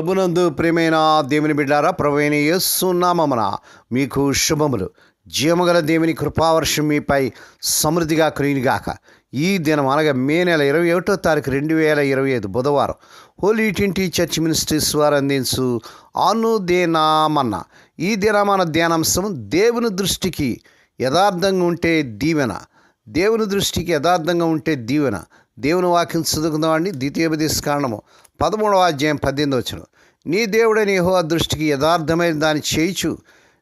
ప్రభునందు ప్రేమైన దేవుని బిడ్డారా ప్రభువైన యేసు మీకు శుభములు. జీవగల దేవుని కృపావర్షం మీపై సమృద్ధిగా కురినిగాక ఈ దినం అనగా మే నెల ఇరవై ఒకటో తారీఖు రెండు వేల ఇరవై ఐదు బుధవారం హోలీ ట్వంటీ చర్చ్ మినిస్ట్రీస్ వారు అందించు అనుదేనామన్న. ఈ దినమాన ధ్యానాంశం దేవుని దృష్టికి యథార్థంగా ఉంటే దీవెన దేవుని దృష్టికి యథార్థంగా ఉంటే దీవెన దేవుని వాక్యం చదువుకుందామండి ద్వితీయోపదేశ కారణము పదమూడవ అధ్యాయం పద్దెనిమిది వచ్చిన నీ దేవుడైన యహో దృష్టికి యథార్థమైన దాన్ని చేయిచు.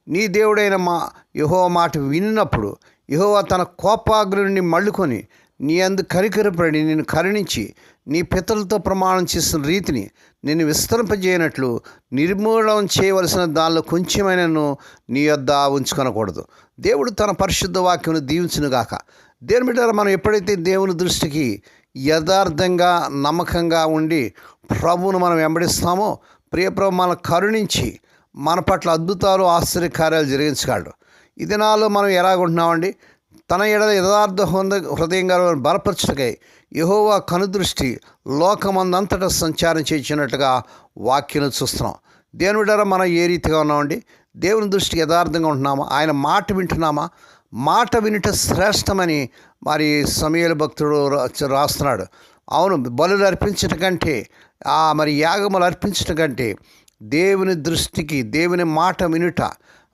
నీ దేవుడైన మా యహో మాట విన్నప్పుడు యహోవా తన కోపాగ్రుని మళ్ళుకొని నీ అందు కరికరపడి నేను కరుణించి నీ పితలతో ప్రమాణం చేసిన రీతిని నేను విస్తరింపజేయనట్లు నిర్మూలనం చేయవలసిన దానిలో కొంచెమైనను నీ యొద్ద ఉంచుకొనకూడదు. దేవుడు తన పరిశుద్ధ వాక్యమును దీవించునుగాక. దేని బిడ్డారా మనం ఎప్పుడైతే దేవుని దృష్టికి యథార్థంగా నమ్మకంగా ఉండి ప్రభువును మనం వెంబడిస్తామో ప్రియప్రభు మన కరుణించి మన పట్ల అద్భుతాలు ఆశ్చర్యకార్యాలు జరిగించగలడు. ఈ దినాల్లో మనం ఎలాగుంటున్నామండి? తన ఎడల యథార్థ హృద హృదయంగా బలపరచుటకై యహోవా కనుదృష్టి లోకమందంతటా సంచారం చేసినట్టుగా వాక్యను చూస్తున్నాం. దేవుని మనం ఏ రీతిగా ఉన్నామండి? దేవుని దృష్టికి యథార్థంగా ఉంటున్నామా? ఆయన మాట వింటున్నామా? మాట వినుట శ్రేష్టమని మరి సమయల భక్తుడు రాస్తున్నాడు. అవును బలులు అర్పించట కంటే ఆ మరి యాగములు అర్పించట కంటే దేవుని దృష్టికి దేవుని మాట వినుట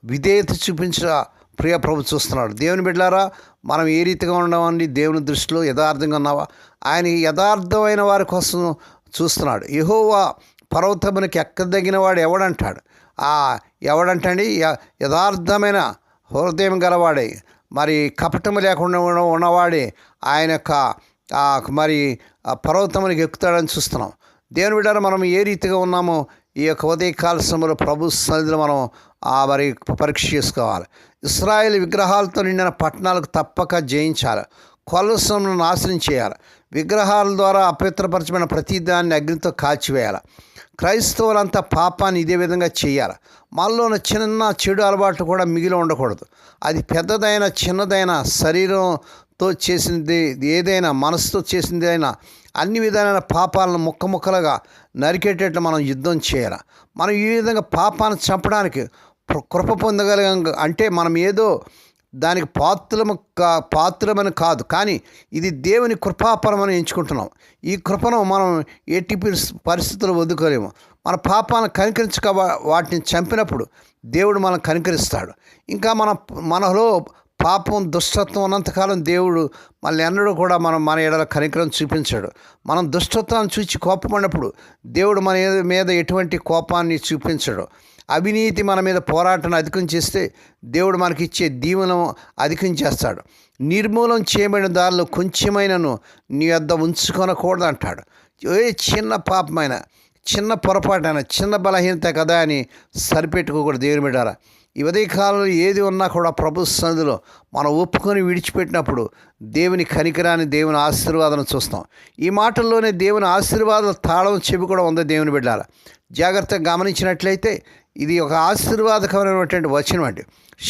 విధేయత చూపించ ప్రియ ప్రభు చూస్తున్నాడు. దేవుని బిడ్డారా మనం ఏ రీతిగా ఉన్నామండి? దేవుని దృష్టిలో యథార్థంగా ఉన్నావా? ఆయన యథార్థమైన వారి కోసం చూస్తున్నాడు. యహోవా పర్వతమునికి ఎక్కదగిన వాడు ఎవడంటాడు? ఆ ఎవడంటండి? య- యథార్థమైన హృదయం గలవాడే మరి కపటము లేకుండా ఉన్నవాడే ఆయన యొక్క ఆ మరి ఆ పర్వతమునికి ఎక్కుతాడని చూస్తున్నాం. దేవుని బిడ్డారా మనం ఏ రీతిగా ఉన్నామో ఈ యొక్క ఉదయకాల సమయంలో ప్రభు సన్నిధిలో మనం ఆ మరి పరీక్ష చేసుకోవాలి. ఇస్రాయేల్ విగ్రహాలతో నిండిన పట్టణాలకు తప్పక జయించాలి. కొలసమును నాశనం చేయాలి. విగ్రహాల ద్వారా అపవిత్రపరచబడిన ప్రతి దాన్ని అగ్నితో కాల్చివేయాలి. క్రైస్తవులంతా పాపాన్ని ఇదే విధంగా చేయాలి. మనలో ఉన్న చిన్న చెడు అలవాట్లు కూడా మిగిలి ఉండకూడదు. అది పెద్దదైన చిన్నదైన శరీరంతో చేసింది ఏదైనా మనసుతో చేసింది అయినా అన్ని విధాలైన పాపాలను ముక్క ముక్కలుగా నరికేటట్లు మనం యుద్ధం చేయాలి. మనం ఈ విధంగా పాపాన్ని చంపడానికి కృప పొందగలిగ అంటే మనం ఏదో దానికి పాత్రము కా పాత్రమని కాదు. కానీ ఇది దేవుని కృపాపరమని ఎంచుకుంటున్నాం. ఈ కృపను మనం ఎట్టి పరిస్థితులు వదుకోలేము మన పాపాలను కనికరించక వాటిని చంపినప్పుడు దేవుడు మనం కనికరిస్తాడు. ఇంకా మన మనలో పాపం దుష్టత్వం ఉన్నంతకాలం దేవుడు మళ్ళీ ఎన్నడూ కూడా మనం మన ఎడల కనికరం చూపించాడు. మనం దుష్టత్వాన్ని చూచి కోపపడినప్పుడు దేవుడు మన మీద ఎటువంటి కోపాన్ని చూపించడు. అవినీతి మన మీద పోరాటం అధికం చేస్తే దేవుడు మనకిచ్చే దీవెనం అధికం చేస్తాడు. నిర్మూలం చేయబడిన దానిలో కొంచెమైనను నీ వద్ద ఉంచుకొనకూడదు అంటాడు. ఏ చిన్న పాపమైన చిన్న పొరపాటైన చిన్న బలహీనత కదా అని సరిపెట్టుకోకూడదు దేవుని బిడ్డారా. ఈ ఉదయకాలంలో ఏది ఉన్నా కూడా ప్రభు సన్నిధిలో మనం ఒప్పుకొని విడిచిపెట్టినప్పుడు దేవుని కనికరాన్ని దేవుని ఆశీర్వాదం చూస్తాం. ఈ మాటల్లోనే దేవుని ఆశీర్వాదం తాళం చెవి కూడా ఉంది దేవుని బిడ్డాల. జాగ్రత్తగా గమనించినట్లయితే ఇది ఒక ఆశీర్వాదకరమైనటువంటి వచనం అండి.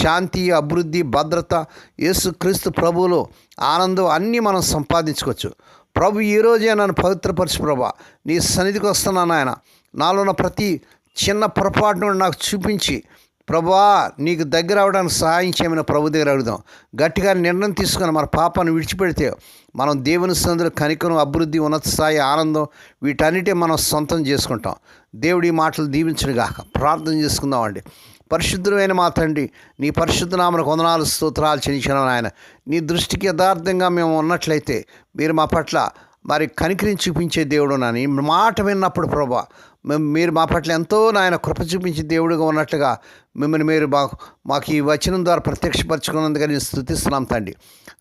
శాంతి అభివృద్ధి భద్రత యేసుక్రీస్తు ప్రభువులో ఆనందం అన్నీ మనం సంపాదించుకోవచ్చు. ప్రభు ఈరోజే నన్ను పవిత్రపరచు ప్రభా నీ సన్నిధికి వస్తున్నాను ఆయన నాలో ఉన్న ప్రతి చిన్న పొరపాటును నాకు చూపించి ప్రభా నీకు దగ్గర అవడానికి సహాయం చేయమని ప్రభు దగ్గర అడుగుదాం. గట్టిగా నిర్ణయం తీసుకొని మన పాపాన్ని విడిచిపెడితే మనం దేవుని సందులో కనికరం అభివృద్ధి ఉన్నత స్థాయి ఆనందం వీటన్నిటి మనం సొంతం చేసుకుంటాం. దేవుడి మాటలు దీవించడుగాక ప్రార్థన చేసుకుందామండి. పరిశుద్ధమైన మా తండ్రి నీ పరిశుద్ధ నామను కొందనాలు స్తోత్రాలు చెల్లించిన ఆయన నీ దృష్టికి యథార్థంగా మేము ఉన్నట్లయితే మీరు మా పట్ల మరి కనికరించి చూపించే దేవుడు నాని. మాట విన్నప్పుడు ప్రభా మేము మీరు మా పట్ల ఎంతో నాయన కృప చూపించే దేవుడుగా ఉన్నట్లుగా మిమ్మల్ని మీరు మాకు మాకు ఈ వచనం ద్వారా ప్రత్యక్షపరచుకున్నందుకు నేను స్థుతిస్తున్నాం తండ్రి.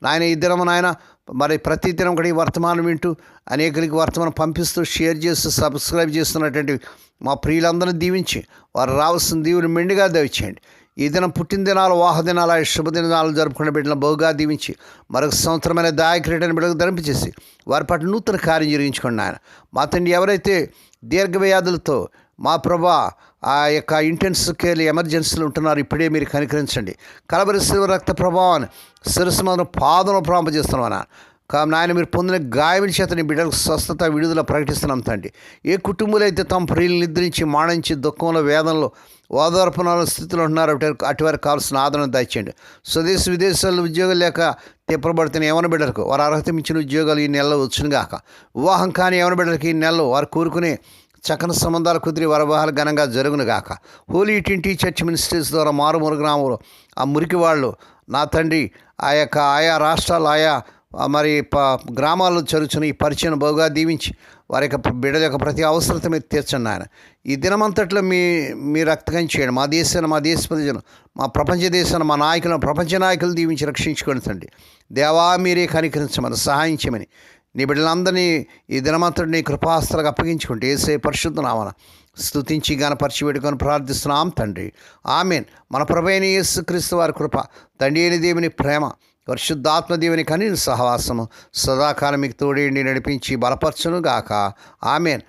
నాయన ఈ దినం నాయన మరి ప్రతి దినం కూడా ఈ వర్తమానం వింటూ అనేకులకి వర్తమానం పంపిస్తూ షేర్ చేస్తూ సబ్స్క్రైబ్ చేస్తున్నటువంటి మా ప్రియులందరినీ దీవించి వారు రావాల్సిన దీవుని మెండుగా దయచేయండి. ఈ దినం పుట్టినదినాలు వాహదినాలు శుభదినాలు జరుపుకునే బిడ్డలను బహుగా దీవించి మరొక సంవత్సరమైన దాయక్రీటని బిడ్డకు ధరింపచేసి వారి పట్ల నూతన కార్యం జరిగించుకున్న ఆయన మా తండ్రి ఎవరైతే దీర్ఘవ్యాధులతో మా ప్రభా ఆ యొక్క ఇంటెన్స్ కేర్ ఎమర్జెన్సీలు ఉంటున్నారు ఇప్పుడే మీరు కనికరించండి. కలబరి శివ రక్త ప్రభావాన్ని శిరస్సు మనం పాదం ప్రాంపజేస్తున్నాం కా నాయన మీరు పొందిన గాయముల చేత నీ బిడ్డలకు స్వస్థత విడుదల ప్రకటిస్తున్నాం తండ్రి. ఏ కుటుంబాలు అయితే తమ ప్రియులు నిద్రించి మాణించి దుఃఖంలో వేదనలో ఓదార్పణల స్థితిలో ఉన్నారు అటు అటువారికి కావాల్సిన ఆదరణ దయచేయండి. స్వదేశ విదేశాల్లో ఉద్యోగాలు లేక తిప్పబడుతున్న ఏమైనా బిడ్డలకు వారు అర్హత మించిన ఉద్యోగాలు ఈ నెలలో వచ్చును గాక. వివాహం కానీ ఏమైనా బిడ్డలకు ఈ నెలలో వారు కోరుకునే చక్కని సంబంధాలు కుదిరి వరవాహాలు ఘనంగా జరుగును గాక. హోలీ టింటీ చర్చ్ మినిస్ట్రీస్ ద్వారా మారుమూరు గ్రామంలో ఆ మురికి వాళ్ళు నా తండ్రి ఆ యొక్క ఆయా రాష్ట్రాలు ఆయా మరి ప గ్రామాల్లో జరుగుతున్న ఈ పరిచయం బహుగా దీవించి వారి యొక్క బిడ్డల యొక్క ప్రతి అవసరత మీరు తీర్చండి ఆయన. ఈ దినమంతట్లో మీ మీ రక్తకం చేయండి. మా దేశాన్ని మా దేశ ప్రజలు మా ప్రపంచ దేశాన్ని మా నాయకులను ప్రపంచ నాయకులు దీవించి రక్షించుకొని తండ్రి. దేవా మీరే కనికరించమని సహాయం చేయమని. నీ బిడ్డలందరినీ ఈ దినమంతటి నీ కృపాస్తులకు అప్పగించుకుంటే ఏసే పరిశుద్ధ నామన స్తుతించి గనపరిచి పెట్టుకొని ప్రార్థిస్తున్నాం తండ్రి. ఆమెన్. మన ప్రభైన యేసు క్రీస్తు వారి కృప తండ్రి అయిన దేవుని ప్రేమ పరిశుద్ధాత్మదేవుని దేవుని సహవాసము. సదాకాలం మీకు తోడేండి నడిపించి బలపరచునుగాక. ఆమెన్.